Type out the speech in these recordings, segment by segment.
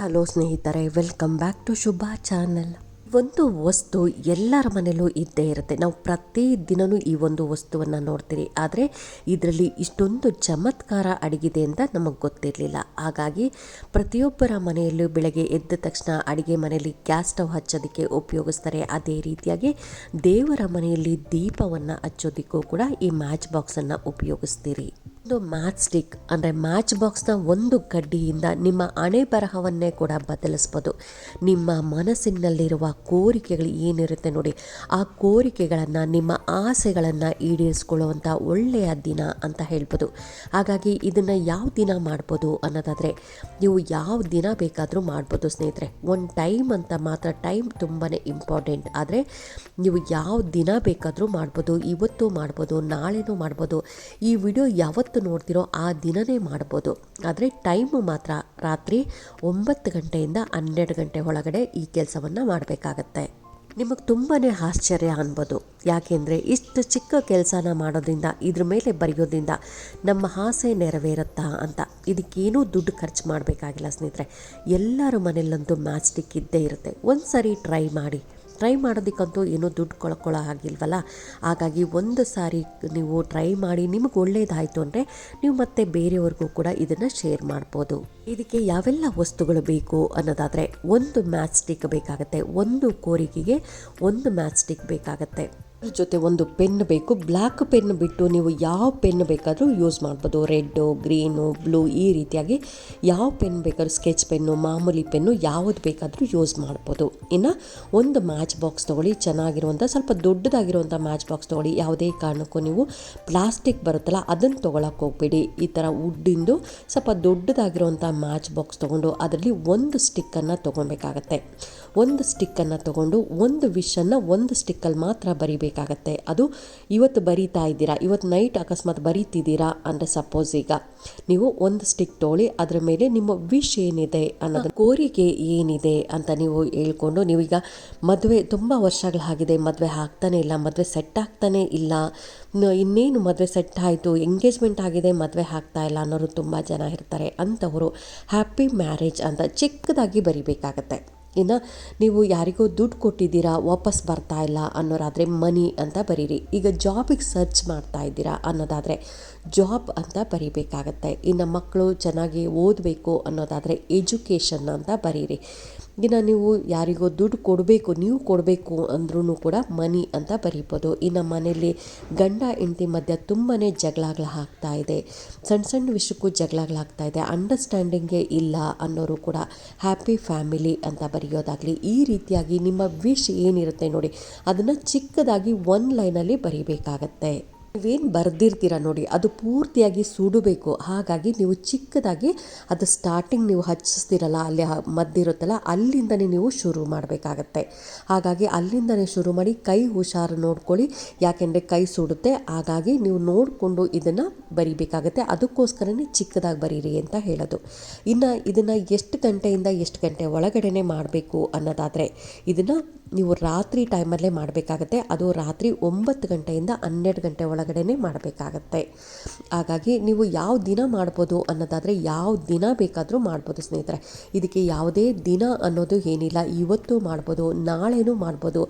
Hello ಸ್ನೇಹಿತರೆ welcome back to Shubha channel ಒಂದು ವಸ್ತು ಎಲ್ಲರ ಮನೆಯಲ್ಲೂ ಇದ್ದೇ ಇರುತ್ತೆ. ನಾವು ಪ್ರತಿ ದಿನವೂ ಈ ಒಂದು ವಸ್ತುವನ್ನು ನೋಡ್ತೀರಿ. ಆದರೆ ಇದರಲ್ಲಿ ಇಷ್ಟೊಂದು ಚಮತ್ಕಾರ ಅಡಗಿದೆ ಅಂತ ನಮಗೆ ಗೊತ್ತಿರಲಿಲ್ಲ. ಹಾಗಾಗಿ ಪ್ರತಿಯೊಬ್ಬರ ಮನೆಯಲ್ಲೂ ಬೆಳಗ್ಗೆ ಎದ್ದ ತಕ್ಷಣ ಅಡುಗೆ ಮನೆಯಲ್ಲಿ ಗ್ಯಾಸ್ ಸ್ಟವ್ ಹಚ್ಚೋದಕ್ಕೆ ಉಪಯೋಗಿಸ್ತಾರೆ. ಅದೇ ರೀತಿಯಾಗಿ ದೇವರ ಮನೆಯಲ್ಲಿ ದೀಪವನ್ನು ಹಚ್ಚೋದಕ್ಕೂ ಕೂಡ ಈ ಮ್ಯಾಚ್ ಬಾಕ್ಸನ್ನು ಉಪಯೋಗಿಸ್ತೀರಿ. ಒಂದು ಮ್ಯಾಚ್ ಸ್ಟಿಕ್ ಅಂದರೆ ಮ್ಯಾಚ್ ಬಾಕ್ಸ್ನ ಒಂದು ಕಡ್ಡಿಯಿಂದ ನಿಮ್ಮ ಹಣೆ ಬರಹವನ್ನೇ ಕೂಡ ಬದಲಿಸ್ಬೋದು. ನಿಮ್ಮ ಮನಸ್ಸಿನಲ್ಲಿರುವ ಕೋರಿಕೆಗಳು ಏನಿರುತ್ತೆ ನೋಡಿ, ಆ ಕೋರಿಕೆಗಳನ್ನು, ನಿಮ್ಮ ಆಸೆಗಳನ್ನು ಈಡೇರಿಸ್ಕೊಳ್ಳುವಂಥ ಒಳ್ಳೆಯ ದಿನ ಅಂತ ಹೇಳ್ಬೋದು. ಹಾಗಾಗಿ ಇದನ್ನು ಯಾವ ದಿನ ಮಾಡ್ಬೋದು ಅನ್ನೋದಾದರೆ, ನೀವು ಯಾವ ದಿನ ಬೇಕಾದರೂ ಮಾಡ್ಬೋದು ಸ್ನೇಹಿತರೆ. ಒಂದು ಟೈಮ್ ಅಂತ ಮಾತ್ರ ಟೈಮ್ ತುಂಬಾ ಇಂಪಾರ್ಟೆಂಟ್ ಆದರೆ, ನೀವು ಯಾವ ದಿನ ಬೇಕಾದರೂ ಮಾಡ್ಬೋದು, ಇವತ್ತು ಮಾಡ್ಬೋದು, ನಾಳೆನೂ ಮಾಡ್ಬೋದು. ಈ ವಿಡಿಯೋ ಯಾವತ್ತು ನೋಡ್ತಿರೋ ಆ ದಿನನೇ ಮಾಡ್ಬೋದು. ಆದರೆ ಟೈಮು ಮಾತ್ರ ರಾತ್ರಿ ಒಂಬತ್ತು ಗಂಟೆಯಿಂದ ಹನ್ನೆರಡು ಗಂಟೆ ಒಳಗಡೆ ಈ ಕೆಲಸವನ್ನು ಮಾಡಬೇಕಾಗತ್ತೆ. ನಿಮಗೆ ತುಂಬಾ ಆಶ್ಚರ್ಯ ಅನ್ಬೋದು. ಯಾಕೆಂದರೆ ಇಷ್ಟು ಚಿಕ್ಕ ಕೆಲಸನ ಮಾಡೋದ್ರಿಂದ, ಇದ್ರ ಮೇಲೆ ಬರೆಯೋದ್ರಿಂದ ನಮ್ಮ ಆಸೆ ನೆರವೇರುತ್ತಾ ಅಂತ. ಇದಕ್ಕೇನೂ ದುಡ್ಡು ಖರ್ಚು ಮಾಡಬೇಕಾಗಿಲ್ಲ ಸ್ನೇಹಿತರೆ. ಎಲ್ಲರ ಮನೆಯಲ್ಲಂತೂ ಮ್ಯಾಚ್ ಸ್ಟಿಕ್ ಇದ್ದೇ ಇರುತ್ತೆ. ಒಂದು ಸರಿ ಟ್ರೈ ಮಾಡಿ. ಟ್ರೈ ಮಾಡೋದಕ್ಕಂತೂ ಏನೂ ದುಡ್ಡು ಕಳ್ಕೊಳ್ಳೋ ಹಾಗಿಲ್ವಲ್ಲ ಹಾಗಾಗಿ ಒಂದು ಸಾರಿ ನೀವು ಟ್ರೈ ಮಾಡಿ ನಿಮಗೆ ಒಳ್ಳೆಯದಾಯಿತು ಅಂದರೆ ನೀವು ಮತ್ತೆ ಬೇರೆಯವ್ರಿಗೂ ಕೂಡ ಇದನ್ನು ಶೇರ್ ಮಾಡ್ಬೋದು. ಇದಕ್ಕೆ ಯಾವೆಲ್ಲ ವಸ್ತುಗಳು ಬೇಕು ಅನ್ನೋದಾದರೆ ಒಂದು ಮ್ಯಾಚ್ ಸ್ಟಿಕ್ ಬೇಕಾಗುತ್ತೆ. ಒಂದು ಕೋರಿಕೆಗೆ ಒಂದು ಮ್ಯಾಚ್ ಸ್ಟಿಕ್ ಬೇಕಾಗುತ್ತೆ. ಜೊತೆ ಒಂದು ಪೆನ್ ಬೇಕು. ಬ್ಲ್ಯಾಕ್ ಪೆನ್ ಬಿಟ್ಟು ನೀವು ಯಾವ ಪೆನ್ ಬೇಕಾದರೂ ಯೂಸ್ ಮಾಡ್ಬೋದು. ರೆಡ್ಡು, ಗ್ರೀನು, ಬ್ಲೂ ಈ ರೀತಿಯಾಗಿ ಯಾವ ಪೆನ್ ಬೇಕಾದ್ರೂ, ಸ್ಕೆಚ್ ಪೆನ್ನು, ಮಾಮೂಲಿ ಪೆನ್ನು ಯಾವುದು ಬೇಕಾದರೂ ಯೂಸ್ ಮಾಡ್ಬೋದು. ಇನ್ನು ಒಂದು ಮ್ಯಾಚ್ ಬಾಕ್ಸ್ ತೊಗೊಳ್ಳಿ. ಚೆನ್ನಾಗಿರುವಂಥ ಸ್ವಲ್ಪ ದೊಡ್ಡದಾಗಿರುವಂಥ ಮ್ಯಾಚ್ ಬಾಕ್ಸ್ ತೊಗೊಳ್ಳಿ. ಯಾವುದೇ ಕಾರಣಕ್ಕೂ ನೀವು ಪ್ಲಾಸ್ಟಿಕ್ ಬರುತ್ತಲ್ಲ, ಅದನ್ನು ತೊಗೊಳಕ್ಕೆ ಹೋಗ್ಬೇಡಿ. ಈ ಥರ ವುಡ್ಡಿಂದು ಸ್ವಲ್ಪ ದೊಡ್ಡದಾಗಿರುವಂಥ ಮ್ಯಾಚ್ ಬಾಕ್ಸ್ ತೊಗೊಂಡು ಅದರಲ್ಲಿ ಒಂದು ಸ್ಟಿಕ್ಕನ್ನು ತೊಗೊಳ್ಬೇಕಾಗತ್ತೆ. ಒಂದು ಸ್ಟಿಕ್ಕನ್ನು ತೊಗೊಂಡು ಒಂದು ವಿಷನ್ನು ಒಂದು ಸ್ಟಿಕ್ಕಲ್ಲಿ ಮಾತ್ರ ಬರಿಬೇಕಾಗತ್ತೆ ಅದು ಇವತ್ತು ಬರೀತಾ ಇದ್ದೀರಾ? ಇವತ್ತು ನೈಟ್ ಅಕಸ್ಮಾತ್ ಬರೀತಿದ್ದೀರಾ ಅಂದರೆ ಸಪೋಸ್ ಈಗ ನೀವು ಒಂದು ಸ್ಟಿಕ್ ತೋಳಿ, ಅದರ ಮೇಲೆ ನಿಮ್ಮ ವಿಶ್ ಏನಿದೆ ಅನ್ನೋದು ಕೋರಿಕೆ ಏನಿದೆ ಅಂತ ನೀವು ಹೇಳ್ಕೊಂಡು ನೀವೀಗ ಮದುವೆ ತುಂಬ ವರ್ಷಗಳಾಗಿದೆ, ಮದುವೆ ಆಗ್ತಾನೆ ಇಲ್ಲ, ಮದುವೆ ಸೆಟ್ ಆಗ್ತಾನೆ ಇಲ್ಲ ಇನ್ನೇನು ಮದುವೆ ಸೆಟ್ ಆಯಿತು ಎಂಗೇಜ್ಮೆಂಟ್ ಆಗಿದೆ, ಮದುವೆ ಆಗ್ತಾ ಇಲ್ಲ ಅನ್ನೋರು ತುಂಬ ಜನ ಇರ್ತಾರೆ. ಅಂಥವರು ಹ್ಯಾಪಿ ಮ್ಯಾರೇಜ್ ಅಂತ ಚಿಕ್ಕದಾಗಿ ಬರಿಬೇಕಾಗತ್ತೆ. ಇನ್ನು ನೀವು ಯಾರಿಗೋ ದುಡ್ಡು ಕೊಟ್ಟಿದ್ದೀರಾ, ವಾಪಸ್ ಬರ್ತಾ ಇಲ್ಲ ಅನ್ನೋರಾದರೆ ಮನಿ ಅಂತ ಬರೀರಿ. ಈಗ ಜಾಬಿಗೆ ಸರ್ಚ್ ಮಾಡ್ತಾ ಇದ್ದೀರಾ ಅನ್ನೋದಾದರೆ ಜಾಬ್ ಅಂತ ಬರೀಬೇಕಾಗತ್ತೆ. ಇನ್ನು ಮಕ್ಕಳು ಚೆನ್ನಾಗಿ ಓದಬೇಕು ಅನ್ನೋದಾದರೆ ಎಜುಕೇಷನ್ ಅಂತ ಬರೀರಿ. ಇನ್ನು ನೀವು ಯಾರಿಗೋ ದುಡ್ಡು ಕೊಡಬೇಕು, ನೀವು ಕೊಡಬೇಕು ಅಂದ್ರೂ ಕೂಡ ಮನಿ ಅಂತ ಬರೀಬೋದು. ಇನ್ನು ಮನೆಯಲ್ಲಿ ಗಂಡ, ಹೆಂಡತಿ ಮಧ್ಯ ತುಂಬಾ ಜಗಳಗಳು ಆಗ್ತಾ ಇದೆ. ಸಣ್ಣ ಸಣ್ಣ ವಿಷಯಕ್ಕೂ ಜಗಳಗಳಾಗ್ತಾ ಇದೆ. ಅಂಡರ್ಸ್ಟ್ಯಾಂಡಿಂಗೇ ಇಲ್ಲ ಅನ್ನೋರು ಕೂಡ ಹ್ಯಾಪಿ ಫ್ಯಾಮಿಲಿ ಅಂತ ಬರೆಯೋದಾಗಲಿ, ಈ ರೀತಿಯಾಗಿ ನಿಮ್ಮ ವಿಶ್ ಏನಿರುತ್ತೆ ನೋಡಿ, ಅದನ್ನು ಚಿಕ್ಕದಾಗಿ ಒನ್ ಲೈನಲ್ಲಿ ಬರೀಬೇಕಾಗತ್ತೆ. ನೀವೇನು ಬರೆದಿರ್ತೀರ ನೋಡಿ, ಅದು ಪೂರ್ತಿಯಾಗಿ ಸುಡಬೇಕು. ಹಾಗಾಗಿ ನೀವು ಚಿಕ್ಕದಾಗಿ ಅದು ಸ್ಟಾರ್ಟಿಂಗ್ ನೀವು ಹಚ್ಚಿಸ್ತೀರಲ್ಲ, ಅಲ್ಲಿ ಮದ್ದಿರುತ್ತಲ್ಲ ಅಲ್ಲಿಂದನೇ ನೀವು ಶುರು ಮಾಡಬೇಕಾಗತ್ತೆ. ಹಾಗಾಗಿ ಅಲ್ಲಿಂದನೇ ಶುರು ಮಾಡಿ ಕೈ ಹುಷಾರು ನೋಡ್ಕೊಳ್ಳಿ, ಯಾಕೆಂದರೆ ಕೈ ಸುಡುತ್ತೆ. ಹಾಗಾಗಿ ನೀವು ನೋಡಿಕೊಂಡು ಇದನ್ನು ಬರಿಬೇಕಾಗತ್ತೆ. ಅದಕ್ಕೋಸ್ಕರನೇ ಚಿಕ್ಕದಾಗಿ ಬರೀರಿ ಅಂತ ಹೇಳೋದು. ಇನ್ನು ಇದನ್ನು ಎಷ್ಟು ಗಂಟೆಯಿಂದ ಎಷ್ಟು ಗಂಟೆ ಒಳಗಡೆನೆ ಮಾಡಬೇಕು ಅನ್ನೋದಾದರೆ, ಇದನ್ನು ನೀವು ರಾತ್ರಿ ಟೈಮಲ್ಲೇ ಮಾಡಬೇಕಾಗತ್ತೆ. ಅದು ರಾತ್ರಿ ಒಂಬತ್ತು ಗಂಟೆಯಿಂದ ಹನ್ನೆರಡು ಗಂಟೆ ಒಳಗಡೆನೆ ಮಾಡಬೇಕಾಗತ್ತೆ. ಹಾಗಾಗಿ ನೀವು ಯಾವ ದಿನ ಮಾಡ್ಬೋದು ಅನ್ನೋದಾದರೆ ಯಾವ ದಿನ ಬೇಕಾದರೂ ಮಾಡ್ಬೋದು ಸ್ನೇಹಿತರೆ. ಇದಕ್ಕೆ ಯಾವುದೇ ದಿನ ಅನ್ನೋದು ಏನಿಲ್ಲ. ಇವತ್ತು ಮಾಡ್ಬೋದು, ನಾಳೆನೂ ಮಾಡ್ಬೋದು,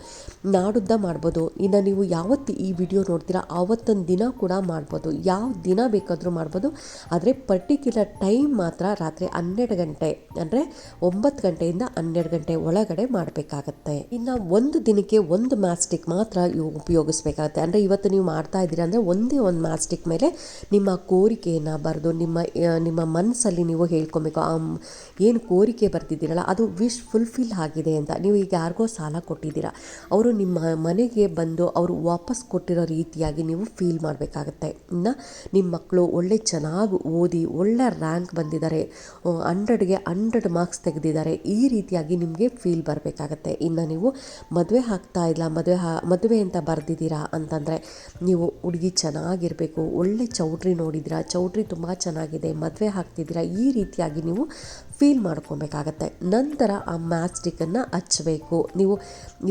ನಾಡುದ್ದ ಮಾಡ್ಬೋದು. ಇನ್ನು ನೀವು ಯಾವತ್ತು ಈ ವಿಡಿಯೋ ನೋಡ್ತೀರಾ, ಆವತ್ತೊಂದು ದಿನ ಕೂಡ ಮಾಡ್ಬೋದು. ಯಾವ ದಿನ ಬೇಕಾದರೂ ಮಾಡ್ಬೋದು. ಆದರೆ ಪರ್ಟಿಕ್ಯುಲರ್ ಟೈಮ್ ಮಾತ್ರ ರಾತ್ರಿ ಹನ್ನೆರಡು ಗಂಟೆ, ಅಂದರೆ ಒಂಬತ್ತು ಗಂಟೆಯಿಂದ ಹನ್ನೆರಡು ಗಂಟೆ ಒಳಗಡೆ ಮಾಡಬೇಕಾಗತ್ತೆ. ಇನ್ನು ಒಂದು ದಿನಕ್ಕೆ ಒಂದು ಮ್ಯಾಸ್ಟಿಕ್ ಮಾತ್ರ ಇವು ಉಪಯೋಗಿಸ್ಬೇಕಾಗತ್ತೆ. ಅಂದರೆ ಇವತ್ತು ನೀವು ಮಾಡ್ತಾ ಇದ್ದೀರಾ ಅಂದರೆ ಒಂದೇ ಒಂದು ಮ್ಯಾಸ್ಟಿಕ್ ಮೇಲೆ ನಿಮ್ಮ ಕೋರಿಕೆಯನ್ನು ಬರೆದು, ನಿಮ್ಮ ನಿಮ್ಮ ಮನಸ್ಸಲ್ಲಿ ನೀವು ಹೇಳ್ಕೊಬೇಕು, ಆ ಏನು ಕೋರಿಕೆ ಬರ್ತಿದ್ದೀರಲ್ಲ, ಅದು ವಿಶ್ ಫುಲ್ಫಿಲ್ ಆಗಿದೆ ಅಂತ. ನೀವು ಈಗ ಯಾರಿಗೋ ಸಾಲ ಕೊಟ್ಟಿದ್ದೀರಾ, ಅವರು ನಿಮ್ಮ ಮನೆಗೆ ಬಂದು ಅವರು ವಾಪಸ್ ಕೊಟ್ಟಿರೋ ರೀತಿಯಾಗಿ ನೀವು ಫೀಲ್ ಮಾಡಬೇಕಾಗತ್ತೆ. ಇನ್ನು ನಿಮ್ಮ ಮಕ್ಕಳು ಒಳ್ಳೆ ಚೆನ್ನಾಗಿ ಓದಿ, ಒಳ್ಳೆ ರ್ಯಾಂಕ್ ಬಂದಿದ್ದಾರೆ ಹಂಡ್ರೆಡ್ಗೆ ಹಂಡ್ರೆಡ್ ಮಾರ್ಕ್ಸ್ ತೆಗೆದಿದ್ದಾರೆ, ಈ ರೀತಿಯಾಗಿ ನಿಮಗೆ ಫೀಲ್ ಬರಬೇಕಾಗತ್ತೆ. ಇನ್ನು ನೀವು ಮದುವೆ ಆಗ್ತಾ ಇಲ್ಲ, ಮದುವೆ ಮದುವೆ ಅಂತ ಬರೆದಿದ್ದೀರಾ ಅಂತಂದರೆ, ನೀವು ಹುಡುಗಿ ಚೆನ್ನಾಗಿರಬೇಕು, ಒಳ್ಳೆ ಚೌಟ್ರಿ ನೋಡಿದ್ರ ಚೌಟ್ರಿ ತುಂಬ ಚೆನ್ನಾಗಿದೆ, ಮದುವೆ ಹಾಕ್ತಿದ್ದೀರಾ ಈ ರೀತಿಯಾಗಿ ನೀವು ಫೀಲ್ ಮಾಡ್ಕೊಬೇಕಾಗತ್ತೆ. ನಂತರ ಆ ಮ್ಯಾಚ್ ಸ್ಟಿಕ್ಕನ್ನು ಹಚ್ಚಬೇಕು ನೀವು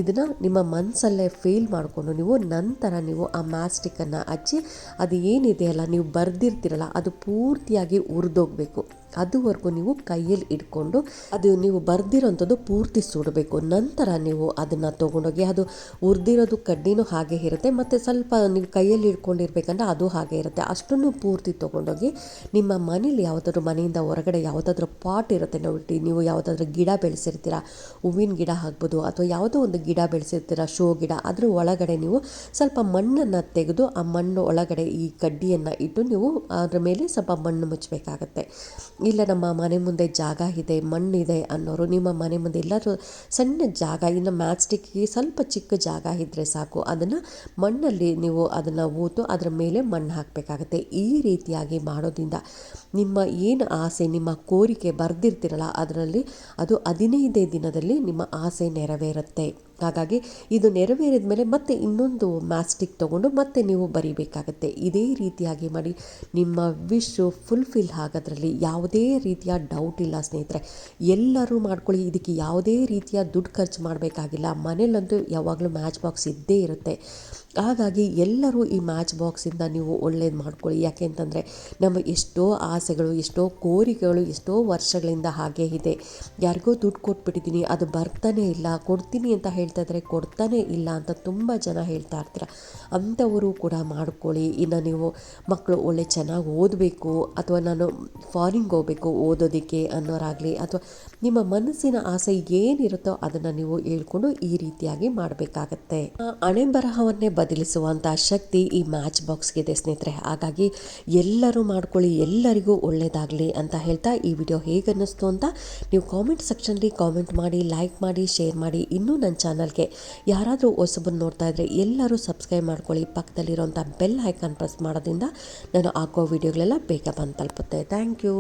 ಇದನ್ನು ನಿಮ್ಮ ಮನಸ್ಸಲ್ಲೇ ಫೀಲ್ ಮಾಡಿಕೊಂಡು ನೀವು ನಂತರ ನೀವು ಆ ಮ್ಯಾಚ್ ಸ್ಟಿಕ್ಕನ್ನು ಹಚ್ಚಿ, ಅದು ಏನಿದೆಯಲ್ಲ, ನೀವು ಬರೆದಿರ್ತೀರಲ್ಲ, ಅದು ಪೂರ್ತಿಯಾಗಿ ಉರಿದೋಗ್ಬೇಕು. ಅದುವರೆಗೂ ನೀವು ಕೈಯಲ್ಲಿ ಇಟ್ಕೊಂಡು ಅದು ನೀವು ಬರ್ದಿರೋಂಥದ್ದು ಪೂರ್ತಿ ಸುಡಬೇಕು. ನಂತರ ನೀವು ಅದನ್ನು ತೊಗೊಂಡೋಗಿ ಅದು ಉರ್ದಿರೋದು ಕಡ್ಡಿನೂ ಹಾಗೆ ಇರುತ್ತೆ. ಮತ್ತು ಸ್ವಲ್ಪ ನೀವು ಕೈಯಲ್ಲಿ ಇಟ್ಕೊಂಡಿರ್ಬೇಕಂದ್ರೆ ಅದು ಹಾಗೆ ಇರುತ್ತೆ. ಅಷ್ಟನ್ನು ಪೂರ್ತಿ ತೊಗೊಂಡೋಗಿ ನಿಮ್ಮ ಮನೇಲಿ ಯಾವುದಾದ್ರೂ ಮನೆಯಿಂದ ಹೊರಗಡೆ ಯಾವುದಾದ್ರೂ ಪಾಟ್ ಇರುತ್ತೆ ನೋಡಿ. ನೀವು ಯಾವುದಾದ್ರೂ ಗಿಡ ಬೆಳೆಸಿರ್ತೀರ, ಹೂವಿನ ಗಿಡ ಆಗ್ಬೋದು ಅಥವಾ ಯಾವುದೋ ಒಂದು ಗಿಡ ಬೆಳೆಸಿರ್ತೀರ, ಶೋ ಗಿಡ, ಅದ್ರ ಒಳಗಡೆ ನೀವು ಸ್ವಲ್ಪ ಮಣ್ಣನ್ನು ತೆಗೆದು ಆ ಮಣ್ಣು ಒಳಗಡೆ ಈ ಕಡ್ಡಿಯನ್ನು ಇಟ್ಟು ನೀವು ಅದರ ಮೇಲೆ ಸ್ವಲ್ಪ ಮಣ್ಣು ಮುಚ್ಚಬೇಕಾಗತ್ತೆ. ಇಲ್ಲ, ನಮ್ಮ ಮನೆ ಮುಂದೆ ಜಾಗ ಇದೆ, ಮಣ್ಣಿದೆ ಅನ್ನೋರು ನಿಮ್ಮ ಮನೆ ಮುಂದೆ ಎಲ್ಲರೂ ಸಣ್ಣ ಜಾಗ, ಇನ್ನು ಮ್ಯಾಚ್ಸ್ಟಿಕ್ಗೆ ಸ್ವಲ್ಪ ಚಿಕ್ಕ ಜಾಗ ಇದ್ದರೆ ಸಾಕು. ಅದನ್ನು ಮಣ್ಣಲ್ಲಿ ನೀವು ಅದನ್ನು ಊತು ಅದರ ಮೇಲೆ ಮಣ್ಣು ಹಾಕಬೇಕಾಗತ್ತೆ. ಈ ರೀತಿಯಾಗಿ ಮಾಡೋದ್ರಿಂದ ನಿಮ್ಮ ಏನು ಆಸೆ, ನಿಮ್ಮ ಕೋರಿಕೆ ಬರೆದಿರ್ತೀರಲ್ಲ, ಅದರಲ್ಲಿ ಅದು ಹದಿನೈದೇ ದಿನದಲ್ಲಿ ನಿಮ್ಮ ಆಸೆ ನೆರವೇರುತ್ತೆ. ಹಾಗಾಗಿ ಇದು ನೆರವೇರಿದ ಮೇಲೆ ಮತ್ತೆ ಇನ್ನೊಂದು ಮ್ಯಾಸ್ಟಿಕ್ ತೊಗೊಂಡು ಮತ್ತೆ ನೀವು ಬರಿಬೇಕಾಗತ್ತೆ. ಇದೇ ರೀತಿಯಾಗಿ ಮಾಡಿ. ನಿಮ್ಮ ವಿಶ್ ಫುಲ್ಫಿಲ್ ಆಗೋದ್ರಲ್ಲಿ ಯಾವುದೇ ರೀತಿಯ ಡೌಟ್ ಇಲ್ಲ ಸ್ನೇಹಿತರೆ. ಎಲ್ಲರೂ ಮಾಡ್ಕೊಳ್ಳಿ. ಇದಕ್ಕೆ ಯಾವುದೇ ರೀತಿಯ ದುಡ್ಡು ಖರ್ಚು ಮಾಡಬೇಕಾಗಿಲ್ಲ. ಮನೇಲಂತೂ ಯಾವಾಗಲೂ ಮ್ಯಾಚ್ ಬಾಕ್ಸ್ ಇದ್ದೇ ಇರುತ್ತೆ. ಹಾಗಾಗಿ ಎಲ್ಲರೂ ಈ ಮ್ಯಾಚ್ ಬಾಕ್ಸಿಂದ ನೀವು ಒಳ್ಳೇದು ಮಾಡ್ಕೊಳ್ಳಿ. ಯಾಕೆ ಅಂತಂದರೆ ನಮ್ಮ ಎಷ್ಟೋ ಆಸೆಗಳು, ಎಷ್ಟೋ ಕೋರಿಕೆಗಳು, ಎಷ್ಟೋ ವರ್ಷಗಳಿಂದ ಹಾಗೆ ಇದೆ. ಯಾರಿಗೋ ದುಡ್ಡು ಕೊಟ್ಬಿಟ್ಟಿದ್ದೀನಿ ಅದು ಬರ್ತಾನೆ ಇಲ್ಲ, ಕೊಡ್ತೀನಿ ಅಂತ ಹೇಳ್ತಾ ಇದ್ದಾರೆ ಕೊಡ್ತಾನೆ ಇಲ್ಲ ಅಂತ ತುಂಬ ಜನ ಹೇಳ್ತಾ ಇರ್ತೀರ. ಅಂಥವರು ಕೂಡ ಮಾಡ್ಕೊಳ್ಳಿ. ಇನ್ನು ನೀವು ಮಕ್ಕಳು ಒಳ್ಳೆ ಚೆನ್ನಾಗಿ ಓದಬೇಕು, ಅಥವಾ ನಾನು ಫಾರಿನ್ಗೆ ಹೋಗಬೇಕು ಓದೋದಕ್ಕೆ ಅನ್ನೋರಾಗಲಿ, ಅಥವಾ ನಿಮ್ಮ ಮನಸ್ಸಿನ ಆಸೆ ಏನಿರುತ್ತೋ ಅದನ್ನು ನೀವು ಹೇಳ್ಕೊಂಡು ಈ ರೀತಿಯಾಗಿ ಮಾಡಬೇಕಾಗತ್ತೆ. ಹಣೆ ಬರಹವನ್ನೇ ಬದಲಿಸುವಂಥ ಶಕ್ತಿ ಈ ಮ್ಯಾಚ್ ಬಾಕ್ಸ್ಗಿದೆ ಸ್ನೇಹಿತರೆ. ಹಾಗಾಗಿ ಎಲ್ಲರೂ ಮಾಡ್ಕೊಳ್ಳಿ, ಎಲ್ಲರಿಗೂ ಒಳ್ಳೆಯದಾಗಲಿ ಅಂತ ಹೇಳ್ತಾ ಈ ವಿಡಿಯೋ ಹೇಗೆ ಅನ್ನಿಸ್ತು ಅಂತ ನೀವು ಕಾಮೆಂಟ್ ಸೆಕ್ಷನ್ಲಿ ಕಾಮೆಂಟ್ ಮಾಡಿ ಲೈಕ್ ಮಾಡಿ ಶೇರ್ ಮಾಡಿ. ಇನ್ನೂ ನನ್ನ ಚಾನಲ್ಗೆ ಯಾರಾದರೂ ಹೊಸಬನ್ನು ನೋಡ್ತಾ ಇದ್ದರೆ ಎಲ್ಲರೂ ಸಬ್ಸ್ಕ್ರೈಬ್ ಮಾಡ್ಕೊಳ್ಳಿ. ಪಕ್ಕದಲ್ಲಿರುವಂಥ ಬೆಲ್ ಐಕಾನ್ ಪ್ರೆಸ್ ಮಾಡೋದ್ರಿಂದ ನಾನು ಹಾಕೋ ವಿಡಿಯೋಗಳೆಲ್ಲ ಬೇಗ ಬಂದು ತಲುಪುತ್ತೆ. Thank you